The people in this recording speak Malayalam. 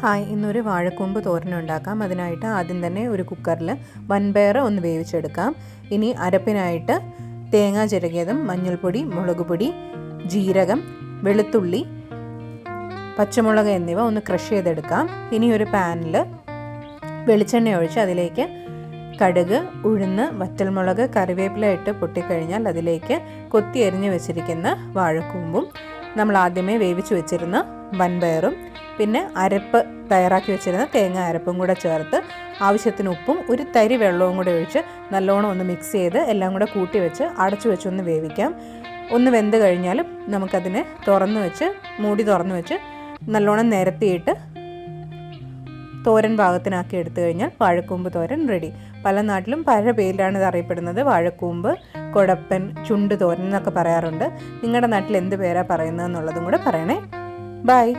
ഹായ് ഇന്നൊരു വാഴക്കൂമ്പ് തോരനുണ്ടാക്കാം അതിനായിട്ട് ആദ്യം തന്നെ ഒരു കുക്കറിൽ വൻപയർ ഒന്ന് വേവിച്ചെടുക്കാം. ഇനി അരപ്പിനായിട്ട് തേങ്ങ ചിരകിയതും മഞ്ഞൾപ്പൊടി മുളക് പൊടി ജീരകം വെളുത്തുള്ളി പച്ചമുളക് എന്നിവ ഒന്ന് ക്രഷ് ചെയ്തെടുക്കാം. ഇനി ഒരു പാനിൽ വെളിച്ചെണ്ണ ഒഴിച്ച് അതിലേക്ക് കടുക് ഉഴുന്ന് വറ്റൽമുളക് കറിവേപ്പില ഇട്ട് പൊട്ടിക്കഴിഞ്ഞാൽ അതിലേക്ക് കൊത്തി എരിഞ്ഞ് വെച്ചിരിക്കുന്ന വാഴക്കൂമ്പും നമ്മൾ ആദ്യമേ വേവിച്ച് വെച്ചിരുന്ന വൻപയറും പിന്നെ അരപ്പ് തയ്യാറാക്കി വെച്ചിരുന്ന തേങ്ങ അരപ്പും കൂടെ ചേർത്ത് ആവശ്യത്തിന് ഉപ്പും ഒരു തരി വെള്ളവും കൂടെ ഒഴിച്ച് നല്ലോണം ഒന്ന് മിക്സ് ചെയ്ത് എല്ലാം കൂടെ കൂട്ടി വെച്ച് അടച്ചു വെച്ച് ഒന്ന് വേവിക്കാം. ഒന്ന് വെന്ത് കഴിഞ്ഞാൽ നമുക്കതിനെ തുറന്ന് വെച്ച് മൂടി തുറന്ന് വെച്ച് നല്ലോണം നിരത്തിയിട്ട് തോരൻ പാകത്തിനാക്കി എടുത്തു കഴിഞ്ഞാൽ വാഴക്കൂമ്പ് തോരൻ റെഡി പല നാട്ടിലും പല പേരിലാണ് ഇത് അറിയപ്പെടുന്നത്. വാഴക്കൂമ്പ് കൊടപ്പൻ ചുണ്ട് തോരൻ എന്നൊക്കെ പറയാറുണ്ട്. നിങ്ങളുടെ നാട്ടിൽ എന്ത് പേരാണ് പറയുന്നത് എന്നുള്ളതും കൂടെ പറയണേ. ബൈ